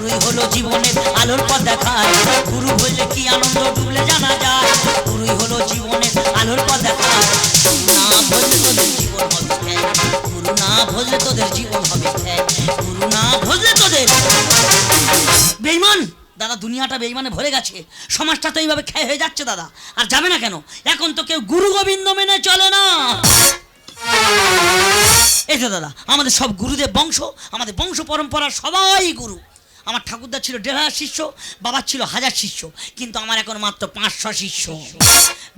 গুরুই হলো জীবনের আলোর পথ দেখায়। গুরু হইলে কি আনন্দ ডুবলে জানা যায়? গুরুই হলো জীবনের আলোর পথ দেখায়। না ভজলে তোদের জীবন হবে। গুরু না ভজলে তোদের জীবন হবে। গুরু না ভজলে তোদের বেইমান! দাদা, দুনিয়াটা বেইমানে ভরে গেছে। সমাজটা তো এইভাবে ক্ষয় হয়ে যাচ্ছে, দাদা। আর যাবে না কেন? এখন তো কেউ গুরু গোবিন্দ মেনে চলে না। এই তো দাদা, আমাদের সব গুরুদেব বংশ, আমাদের বংশ পরম্পরা সবাই গুরু। আমার ঠাকুরদা ছিল দেড় হাজার শিষ্য, বাবার ছিল হাজার শিষ্য, কিন্তু আমার এখন মাত্র পাঁচশো শিষ্য।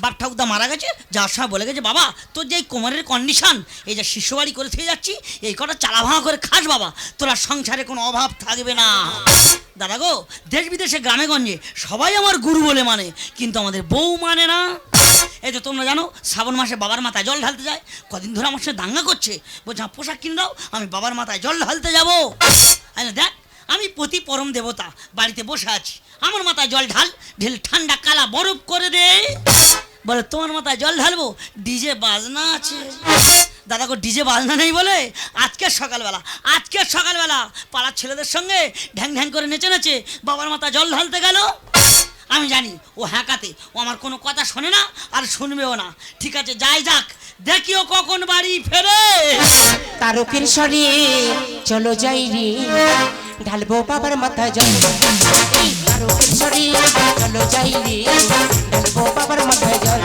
বাপ ঠাকুরদা মারা গেছে, যাওয়ার সময় বলে গেছে, বাবা, তোর যে এই কোমরের কন্ডিশন এই যে শিষ্য বাড়ি করে থেকে যাচ্ছি, এই কটা চালা ভাঙা করে খাস বাবা, তোরা সংসারে কোনো অভাব থাকবে না। দাদা গো, দেশ বিদেশে, গ্রামে গঞ্জে, সবাই আমার গুরু বলে মানে কিন্তু আমাদের বউ মানে না। এই তো তোমরা জানো, শ্রাবণ মাসে বাবার মাথায় জল ঢালতে যায়, কদিন ধরে আমার সাথে দাঙ্গা করছে, বলছে পোশাক কিন দাও, আমি বাবার মাথায় জল ঢালতে যাব। দেখ আমি প্রতি পরম দেবতা বাড়িতে বসে আছি। আমার মাথায় জল ঢাল, ঢেল ঠান্ডা কালা বরফ করে দে। বলে, তোমার মাথায় জল ঢালবো? ডিজে বাজনা আছে। দাদা গো, ডিজে বাজনা নেই বলে? আজকে সকালবেলা আজকের সকালবেলা। পাড়ার ছেলেদের সঙ্গে ঢ্যাং ঢ্যাং করে নেচে নেচে বাবার মাথায় জল ঢালতে গেল। আমি জানি, ও হ্যাকাতে, ও আমার কোনো কথা শোনে না আর শুনবেও না। ঠিক আছে, যাই যাক, দেখিও কখন বাড়ি ফেরে। তারকের সরে চলো যাই রে। ঢালবো বাবার মাথা জল। চলো যাই রে। ঢালবো বাবার মাথায় জল।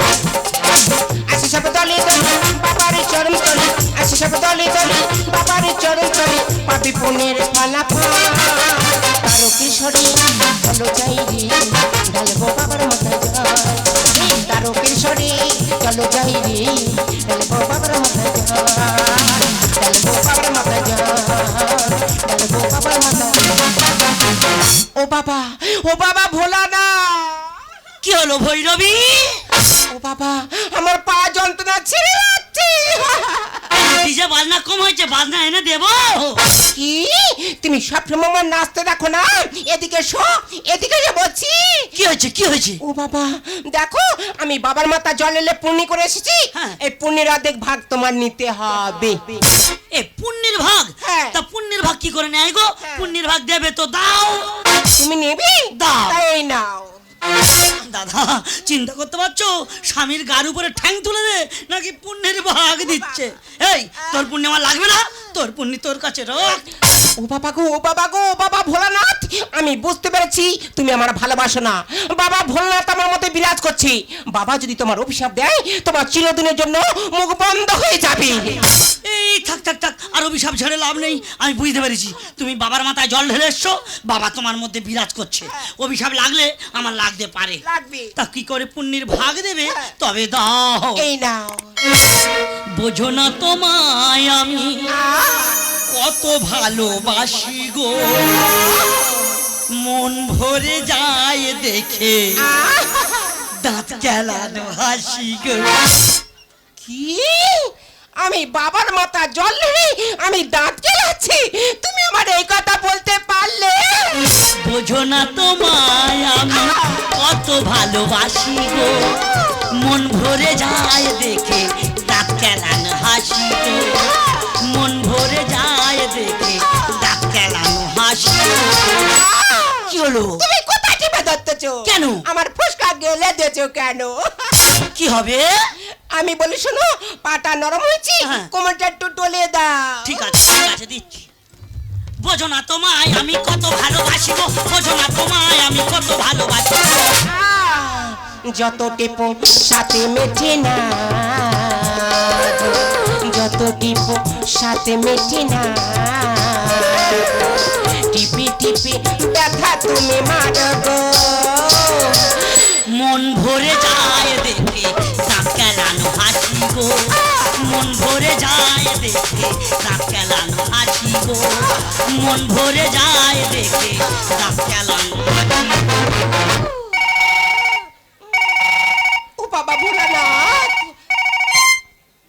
আসি সব দলে দলে, বাবার চরণ তলে আসি সব দলে দলে, বাবার চরণ তলে পাবি পুনের ফালা তারকের সরে চলো যাই রে। ঢালবো বাবার মাথায় জল। এই তারকের সরে চলো যাই রে। ঢালবো বাবার ঢালবো বাবার ঢালবো বাবার ও বাবা ও বাবা ভোলা না কি হলো ভৈরবী? ও বাবা আমার পা যন্ত্রণা ছেড়ে যাচ্ছে। ডিজে বাজনা কম হয়েছে বাজনা এনে দেবো। কি? তুমি সবসময় আমার নাচতে দেখো না? এদিকে শো এদিকে এসে বলছি। কি হয়েছে কি হয়েছে? ও বাবা দেখো আমি বাবার মাথা জল এলে পুণ্যি করে এসেছি। হ্যাঁ। এই পুণ্যের অর্ধেক ভাগ তোমার নিতে হবে। এ পুণ্যের ভাগ? হ্যাঁ। তা পুণ্যের ভাগ কি করে নেয় গো? হ্যাঁ। পুণ্যের ভাগ দেবে তো দাও। তুমি নেবে? দাও। তাই নাও। দাদা চিন্তা করতে পারছ? স্বামীর গার উপরে ঠ্যাং তুলে দে নাকি পুণ্যের ভাগ দিচ্ছে? এই তোর পুণ্য আমার লাগবে না? তোর পুণ্য তোর কাছে রাখ। ও বাবা গো ও বাবা গো ও বাবা ভোলানাথ আমি বুঝতে পেরেছি তুমি আমার ভালোবাসো না। বাবা ভোলানাথ আমার মতে বিরাজ করছে। বাবা যদি তোমার অভিশাপ দেয় তোমার চিরদিনের জন্য মুখ বন্ধ হয়ে যাবে। এই থাক থাক থাক আর অভিশাপ ঝেড়ে লাভ নেই। আমি বুঝতে পেরেছি। তুমি বাবার মাথায় জল ঢেলে এসছো বাবা তোমার মধ্যে বিরাজ করছে। অভিশাপ লাগলে আমার লাগতে পারে। লাগবে। তা কি করে পুণ্যের ভাগ দেবে? তবে দাও। এই নাও। বোঝো না তোমায় আমি। কত ভালোবাসি গো। মন ভরে যায় দেখে। দাঁত কেলানো হাসি গো। কি? আমি বাবার মাথা জল নেই আমি দাঁত কেলাচ্ছি। তুমি আমার এই কথা বলতে পারলে? বোঝো না তোমায় আমি। কত ভালোবাসি গো। মন ভরে যায় দেখে। হলো তুমি কোথায় টিপে ধরতেছো? কেন? আমার ফুসকা গেলে দিয়েছ কেন? কি হবে? আমি বলি শোনো পাটা নরম হয়েছি হ্যাঁ। কোমরটা একটু টলে দাও। ঠিক আছে ঠিক আছে দিচ্ছি। বোঝো না তোমায় আমি কত ভালোবাসি গো বোঝো না তোমায় আমি কত ভালোবাসি। যত টেপো সাথে মেটে না। সাথে মেটে না। টিপি টিপি ব্যথা তুমি মারো গো। মন ভরে যায় দেখে দাঁত কেলানো হাসি গো। মন ভরে যায় দেখে দাঁত কেলানো হাসি গো। মন ভরে যায় দেখে দাঁত কেলানো ও বাবা ভোলানাথ।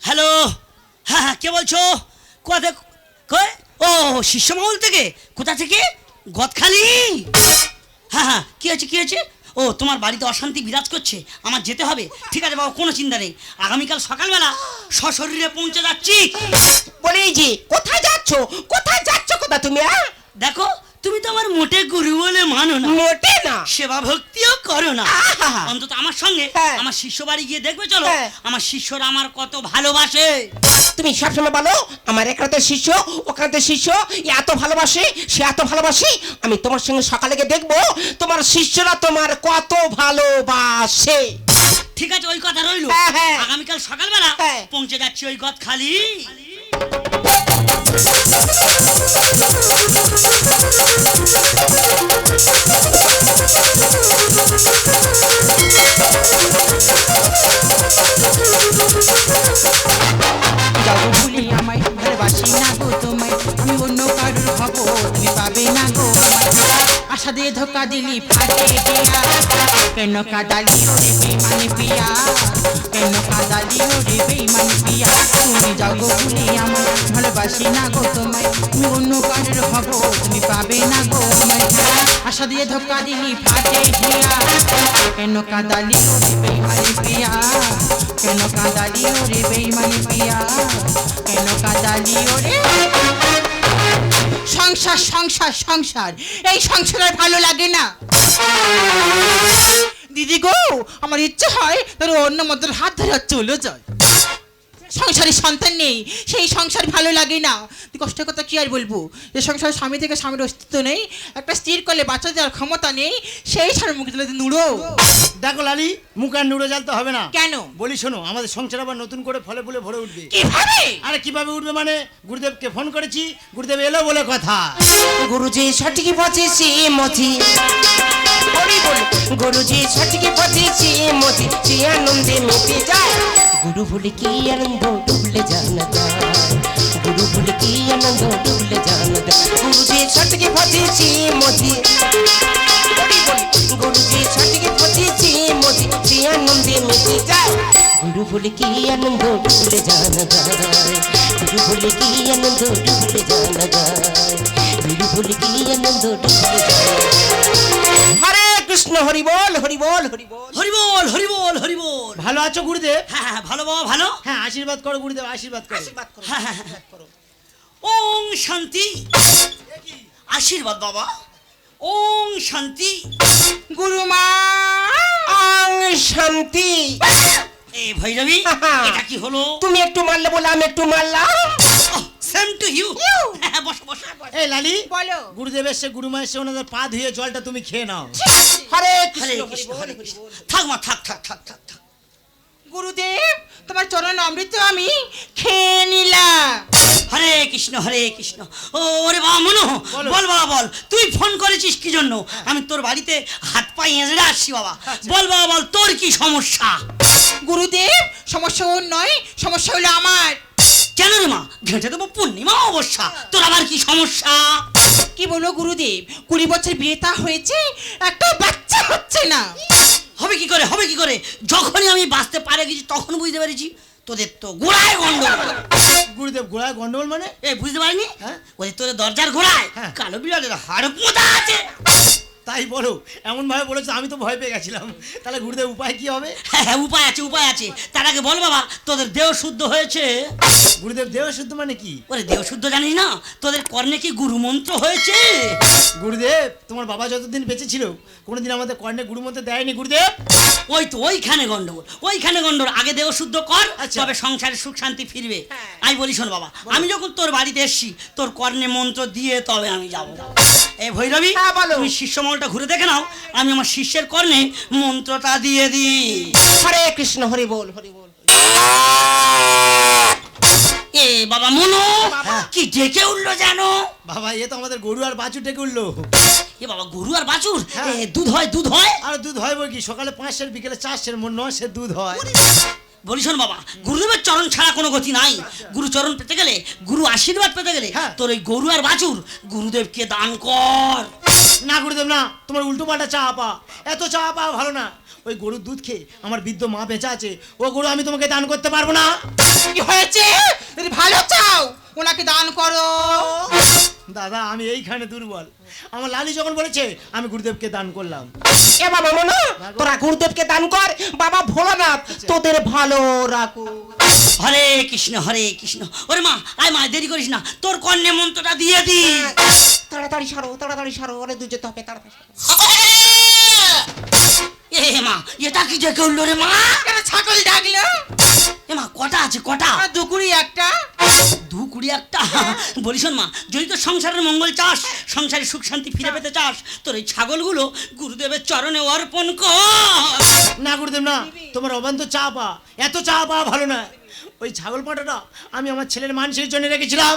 হ্যালো হ্যাঁ হ্যাঁ কে বলছো? কোথা কয়? ও শিষ্যমহল থেকে? কোথা থেকে? গদখালি। হ্যাঁ হ্যাঁ কি হয়েছে কি হয়েছে? ও তোমার বাড়িতে অশান্তি বিরাজ করছে। আমার যেতে হবে। ঠিক আছে বাবা কোনো চিন্তা নেই। আগামীকাল সকালবেলা সশরীরে পৌঁছে যাচ্ছি। বলে এই যে কোথায় যাচ্ছ? কোথায় যাচ্ছ কোথা তুমি আহ? দেখো তুমি তো আমার মোটে গুরু বলে মানো না। মোটে না? সেবা ভক্তিও করো না। অন্তত আমার সঙ্গে হ্যাঁ। আমার শিষ্য বাড়ি গিয়ে দেখবে চলো। হ্যাঁ। আমার শিষ্যরা আমার কত ভালোবাসে। তুমি সবসময় বলো আমার একাতে শিষ্য ওখানে শিষ্য এত ভালোবাসে সে এত ভালোবাসে আমি তোমার সঙ্গে সকালে গিয়ে দেখব তোমার শিষ্যরা তোমার কত ভালোবাসে। ঠিক আছে ওই কথা রইল। হ্যাঁ। আগামীকাল সকালবেলা। পৌঁছে যাচ্ছি ওই গদ খালি। যাও ভুলে আমায় ভালোবাসি না গো তোমায়। আমি অন্য কারোর আশা দিয়ে ধোকা দিলি ফাটে দিয়া। কেন কাদালি ওরে বেমানি পিয়া? কেন কাদালি ওরে বেমানি পিয়া? তুমি যাও গো ভুলে আমায় ভালোবাসি না গো তোমায়। আমি অন্য কারোর হব তুমি পাবে না গো আমায়। আশা দিয়ে ধোকা দিলি ফাটে দিয়া। কেন কাদালি ওরে বেমানি পিয়া? কেন কাদালি ওরে বেইমানি পিয়া? কেন কাদালি ওরে সংসার সংসার সংসার। এই সংসার আর ভালো লাগে না। দিদি গো, আমার ইচ্ছে হয় তোর অন্য মতন হাত ধরে চলে যায় সংসারে সন্তান নেই সেই সংসার ভালো লাগে না। তুই কষ্টের কথা কি আর বলব? যে সংসারে স্বামী থেকে স্বামীর অস্তিত্ব নেই একটা স্ত্রীর করলে বাচ্চা দেওয়ার ক্ষমতা নেই সেই স্বামীর মুখে তুলে নুড়ো। দেখো লালি মুখ আর নুড়ে জ্বালতে হবে না। কেন? বলি শোনো আমাদের সংসার আবার নতুন করে ফলে ফুলে ভরে উঠবে। কীভাবে? আরে কীভাবে উঠবে মানে? গুরুদেবকে ফোন করেছি গুরুদেব এলো বলে কথা। গুরুজি সঠিক পথেছি মতি। গুরুজি সঠিক পথেছি মতি। সে আনন্দে মেতে যায় গুরু ভুলে কি আনন্দ ডুবলে জানা গুরু ভুলে কি আনন্দ ডুবলে জানা যায় গুরুজি সঠিক পথেছি মতি। গুরুজি সঠিক পথেছি মতি সে আনন্দে মেতে যায়। গুরু ভুলে কি আনন্দ ডুবলে জানা গুরু ভুলে কি আনন্দ ডুবলে জানা গুরু ভুলে কি আনন্দ ডুবলে যায় হরি বল হরি বল হরি বল হরি বল হরি বল হরি বল ভালো আছো গুরুদেব? হ্যাঁ হ্যাঁ ভালো বাবা ভালো? হ্যাঁ আশীর্বাদ করো গুরুদেব আশীর্বাদ করো। আশীর্বাদ করো হ্যাঁ হ্যাঁ হ্যাঁ করো। ওম শান্তি। আশীর্বাদ বাবা। ওম শান্তি। গুরুমা ওম শান্তি। এ ভৈরবী এটা কি হলো? তুমি একটু মারলে বলে আমি একটু মারলাম। সেম টু ইউ হ্যাঁ বসো বসো এই লালি বলো। গুরুদেব এসে গুরুমা এসে ওনাদের পা ধুয়ে জলটা তুমি খেয়ে নাও। হরে কৃষ্ণ হরি থাক মা থাক থাক থাক থাক থাক। গুরুদেব তোমার চরণ অমৃত আমি খেয়ে নিলাম। হরে কৃষ্ণ হরে কৃষ্ণ। ও ওরে বাবা মনো বলো। বল বাবা বল। তুই ফোন করেছিস কি জন্য? আমি তোর বাড়িতে হাত পায়ে এঁচড়ে আসছি বাবা। বল বাবা বল তোর কি সমস্যা? গুরুদেব সমস্যা ওর নয় সমস্যা হলো আমার। কেন রে মা? ঘেঁটে দেবো পূর্ণিমা অবশ্যা তোর আবার কি সমস্যা? কি বলো গুরুদেব কুড়ি বছর বিয়ে তা হয়েছে একটা বাচ্চা হচ্ছে না। হবে কি করে হবে কি করে? যখনই আমি বাঁচতে পারে গেছি তখন বুঝতে পেরেছি তোদের তো গোড়ায় গন্ডগোল। গুরুদেব গোড়ায় গন্ডগোল মানে? এ বুঝতে পারিনি? হ্যাঁ। ওদের তোদের দরজার গোড়ায় হ্যাঁ। কালো বিড়ালের হাড় পোঁতা আছে। তাই বলো এমন ভাবে বলেছ আমি তো ভয় পেয়ে গেছিলাম। তাহলে গুরুদেব উপায় কি হবে? হ্যাঁ হ্যাঁ উপায় আছে উপায় আছে। তার আগে বল বাবা তোদের দেহ শুদ্ধ হয়েছে? গুরুদেব দেহ শুদ্ধ মানে কি? ওরে দেহ শুদ্ধ জানিস না? তোদের কর্ণে কি গুরু মন্ত্র হয়েছে? গুরুদেব তোমার বাবা যতদিন বেঁচে ছিল কোনোদিন আমাদের কর্ণে গুরুমন্ত্র দেয়নি গুরুদেব? ওই তো ওইখানে গন্ডগোল ওইখানে গন্ডগোল। আগে দেহ শুদ্ধ কর আচ্ছা। তবে সংসারে সুখ শান্তি ফিরবে। আমি বলি শোন বাবা আমি যখন তোর বাড়িতে এসছি তোর কর্ণে মন্ত্র দিয়ে তবে আমি যাব। এ ভৈরবী হ্যাঁ, বলো। তুমি শিষ্যমহলটা ঘুরে দেখে নাও আমি আমার শিষ্যের কর্ণে মন্ত্রটা দিয়ে দিই। হরে কৃষ্ণ হরি বল হরি বল। এ বাবা মনো বাবা। কি ডেকে উঠল জানো? বাবা এ তো আমাদের গরু আর বাছুর ডেকে উঠল। এ বাবা গরু আর বাছুর? হ্যাঁ। দুধ হয় দুধ হয়? আর দুধ হয় বই কি? সকালে পাঁচশের বিকেলে চারশের মন নয় সের দুধ হয়। বলি বাবা গুরুদেবের চরণ ছাড়া কোনো গতি নাই। গুরু চরণ পেতে গেলে গুরু আশীর্বাদ পেতে গেলে হ্যাঁ। তোর ওই গরু আর বাছুর গুরুদেবকে দান কর। না গুরুদেব না তোমার উল্টো পাল্টা চা পা। এত চা পা ভালো না। ওই গরুর দুধ খেয়ে আমার বৃদ্ধ মা বেঁচে আছে। ও গরু আমি তোমাকে দান করতে পারব না। কি হয়েছে? যদি ভালো চাও ওনাকে দান করো। দাদা আমি এইখানে দুর্বল। আমার লালি যখন বলেছে আমি গুরুদেবকে দান করলাম। এ বাবা মনো তোরা গুরুদেবকে দান কর। বাবা ভোলানাথ তোদের ভালো রাখো। হরে কৃষ্ণ হরে কৃষ্ণ। ওরে মা আয় মা দেরি করিস না। তোর কন্যা মন্ত্রটা দিয়ে দি। তাড়াতাড়ি সারো তাড়াতাড়ি সারো। অনেক দূর যেতে হবে তাড়াতাড়ি এ মা এটা কি যে করল রে মা? কেন ছাগল ডাকলো? এ মা কটা আছে কটা? আমার দুকুড়ি একটা দু কুড়ি একটা। বলি শোন মা যদি তোর সংসারের মঙ্গল চাস সংসারে সুখ শান্তি ফিরে পেতে চাস তোর এই ছাগলগুলো গুরুদেবের চরণে অর্পণ কর। না গুরুদেব না। তোমার অবান্ত চা পা এত চা পা ভালো না। ওই ছাগল পাটাটা আমি আমার ছেলের মানুষের জন্য রেখেছিলাম।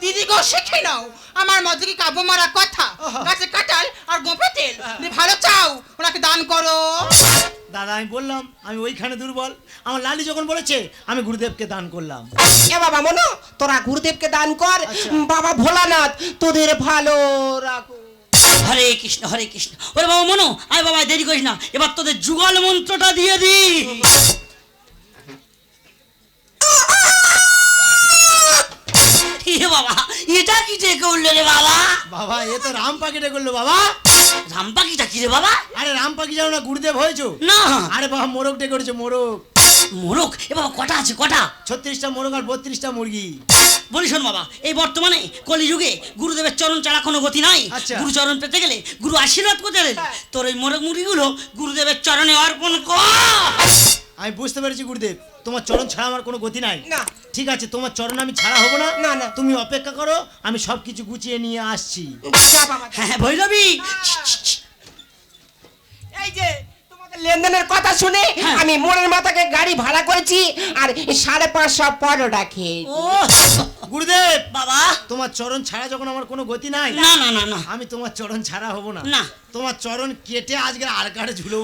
দিদি গো শিখে নাও। আমার মধ্যে কি কাব্য মারা কথা? গাছে কাটাল আর গোপে তেল। ভালো চাও ওনাকে দান করো। দাদা আমি বললাম আমি ওইখানে দুর্বল। আমার লালি যখন বলেছে আমি গুরুদেবকে দান করলাম। এ বাবা মনো তোরা গুরুদেবকে দান কর। আচ্ছা। বাবা ভোলানাথ তোদের ভালো রাখো। হরে কৃষ্ণ হরে কৃষ্ণ। ওরে বাবা মনো আয় বাবা দেরি করিস না। এবার তোদের যুগল মন্ত্রটা দিয়ে দি এ বাবা এটা কি যে করলে রে বাবা? বাবা এ তো রাম পাখিটা করল বাবা। রামপাখিটা কি রে বাবা? আরে রাম পাখি জানো না গুরুদেব হয়েছো? না। আরে বাবা মোরগ ডে করেছে মোরগ। মোরক এ বাবা কটা আছে কটা? ছত্রিশটা মোরগ আর বত্রিশটা মুরগি। বলি শোন বাবা এই বর্তমানে কলিযুগে গুরুদেবের চরণ ছাড়া কোনো গতি নাই। আচ্ছা। গুরু চরণ পেতে গেলে গুরু আশীর্বাদ করতে গেলে তোর ওই মোরগ মুড়িগুলো গুরুদেবের চরণে অর্পণ কর। আমি বুঝতে পেরেছি গুরুদেব তোমার চরণ ছাড়া আমার কোনো গতি নাই না। ঠিক আছে তোমার চরণ আমি ছাড়া হব না না, না। তুমি অপেক্ষা করো আমি সব কিছু গুছিয়ে নিয়ে আসছি। হ্যাঁ হ্যাঁ ভৈরবী এই যে লেনদেনের কথা শুনে হ্যাঁ। আমি মোড়ের মাথাকে গাড়ি ভাড়া করেছি আর সাড়ে পাঁচশো পরোটা খেয়ে ও গুরুদেব বাবা। তোমার চরণ ছাড়া যখন আমার কোনো গতি নাই না না না না। আমি তোমার চরণ ছাড়া হব না। না। তোমার চরণ কেটে আজকে আর কাটে ঝুলেও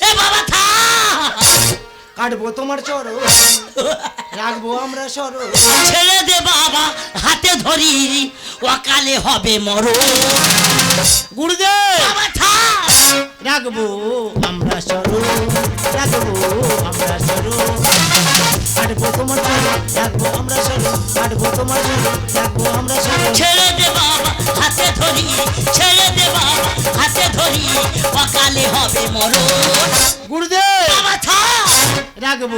এ বাবা থা কাটবো তোমার চরণ। রাখব আমরা সরণ ছেড়ে দে বাবা হাতে ধরি অকালে হবে মরো গুরুদেব! রাখব আমরা সরণ রাখব আমরা সরণ কাটবো তোমার চরণ রাখব আমরা সরণ কাটবো তোমার চরণ রাখব আমরা সরণ ছেড়ে দে বাবা হাতে ধরি ছেড়ে দে বাবা হাতে ধরি অকালে হবে মরো গুরুদেব! বাবা রাখব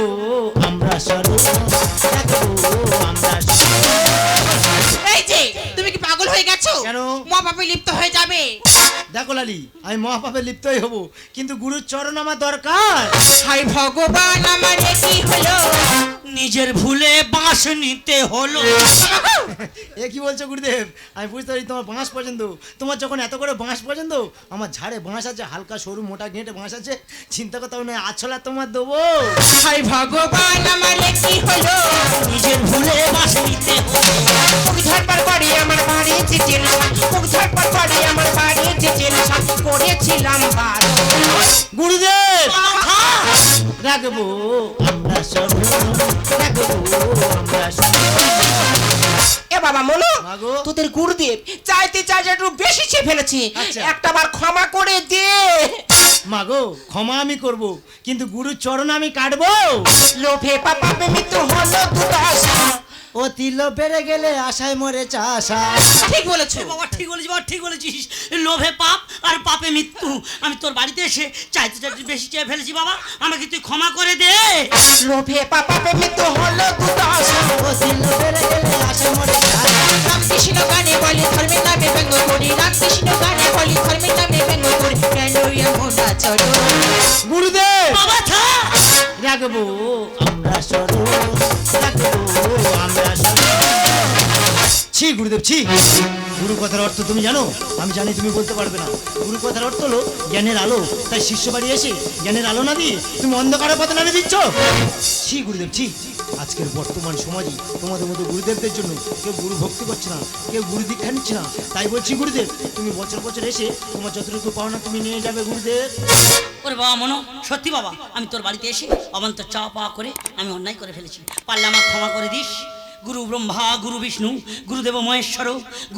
আমরা সরণ রাখব আমরা এই যে তুমি কি পাগল হয়ে গেছো? কেন? মা লিপ্ত হয়ে যাবে। দেখো লালি আমি মহাপাপে লিপ্তই হব কিন্তু গুরুর চরণ আমার দরকার। হাই ভগবান আমার কি হলো? নিজের ভুলে বাঁশ নিতে হলো। এ কি বলছো গুরুদেব? আমি বুঝতে পারি তোমার বাঁশ পছন্দ তোমার যখন এত করে বাঁশ পছন্দ আমার ঝাড়ে বাঁশ আছে হালকা সরু মোটা গেঁটে বাঁশ আছে চিন্তা করতে হবে না আছলা তোমার দেবো। হাই ভগবান আমার কি হলো। নিজের ভুলে বাঁশ নিতে হলো। আমার করে আমার টেনশন করেছিলাম ভালো। গুরুদেব! রাখব আমরা সরু বাবা মনো। তোদের গুরুদেব চাইতে চাইতে একটু বেশি চেয়ে ফেলেছে আচ্ছা। একটা বার ক্ষমা করে দে মাগো ক্ষমা আমি করব কিন্তু গুরুর চরণ আমি কাটবো লোভে পাপা মৃত্যু হলো দুদশা ও লোভ বেড়ে গেলে আশায় মরে চাষা ঠিক বলেছ। বাবা ঠিক বলেছিস বাবা ঠিক বলেছিস। লোভে পাপ আর পাপে মৃত্যু। আমি তোর বাড়িতে এসে চাইতে চাইতে বেশি চেয়ে ফেলেছি বাবা। আমাকে তুই ক্ষমা করে দে। লোভে পাপে মৃত্যু হলো গুরুদেব ছি গুরু কথার অর্থ তুমি জানো? আমি জানি তুমি বলতে পারবে না। গুরু কথার অর্থ হলো জ্ঞানের আলো। তাই শিষ্য বাড়ি এসে জ্ঞানের আলো না দিয়ে তুমি অন্ধকারের পথে নামে দিচ্ছ। ছি, গুরুদেব, ছি। আজকের বর্তমান সমাজে তোমাদের মতো গুরুদেবদের জন্য কেউ গুরু ভক্তি করছে না, কেউ গুরু দীক্ষা নিচ্ছে না। তাই বলছি, গুরুদেব, তুমি বছর বছর এসে তোমার যতটুকু পাওনা তুমি নিয়ে যাবে, গুরুদেব। ওরে বাবা, মনো, সত্যি বাবা, আমি তোর বাড়িতে এসে অবান্তর চাওয়া পাওয়া করে আমি অন্যায় করে ফেলেছি। পারলে আমার ক্ষমা করে দিস। গুরু ব্রহ্মা গুরু বিষ্ণু গুরুদেব মহেশ্বর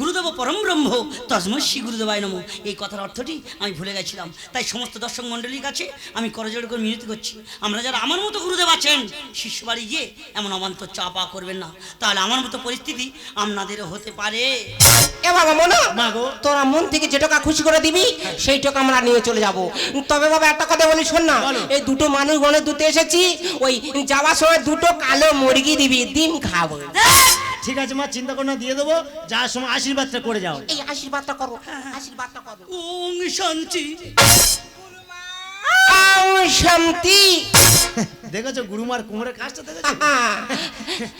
গুরুদেব পরম ব্রহ্ম তসময় শ্রী গুরুদেবায় নম। এই কথার অর্থটি আমি ভুলে গেছিলাম। তাই সমস্ত দর্শক মণ্ডলীর কাছে আমি করজোড় করে মিনতি করছি। আমরা যারা আমার মতো গুরুদেব আছেন শিষ্য বাড়ি গিয়ে এমন অবান্তর চাপা করবেন না। তাহলে আমার মতো পরিস্থিতি আপনাদেরও হতে পারে। এ বাবা মনো তোরা মন থেকে যে টাকা খুশি করে দিবি সেই টাকা আমরা নিয়ে চলে যাব। তবে বাবা একটা কথা বলি শোন না। এই দুটো মানুষ গণে দুটো এসেছি ওই যাওয়ার সময় দুটো কালো মুরগি দিবি ডিম খাব। ঠিক আছে মা চিন্তা করো না দিয়ে দেবো। যাওয়ার সময় আশীর্বাদটা করে যাও। এই আশীর্বাদটা করো আশীর্বাদটা করো। ওং শান্তি। শান্তি। দেখেছ গুরুমার কোমরের কাজটা দেখেছ?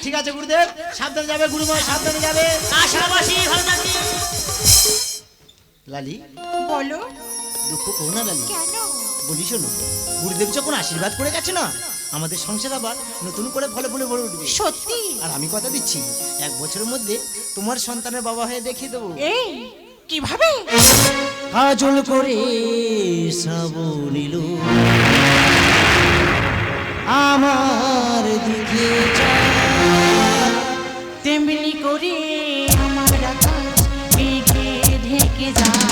ঠিক আছে গুরুদেব সাবধানে যাবে গুরুমা সাবধানে যাবে। আশাবাসী ভালো থাকি লালি বলো। দুঃখ করো না লালি। কেন? বলি শোনো গুরুদেব যখন আশীর্বাদ করে গেছে না আমাদের সংসার আবার নতুন করে ফলে ফলে ভরে উঠবে। সত্যি? আর আমি কথা দিচ্ছি এক বছরের মধ্যে তোমার সন্তানের বাবা হয়ে দেখিয়ে দেবো। এই কীভাবে? কাজল করে শ্রাবণিল আমার দিকে তেমনি করে আমার ঢেকে যায়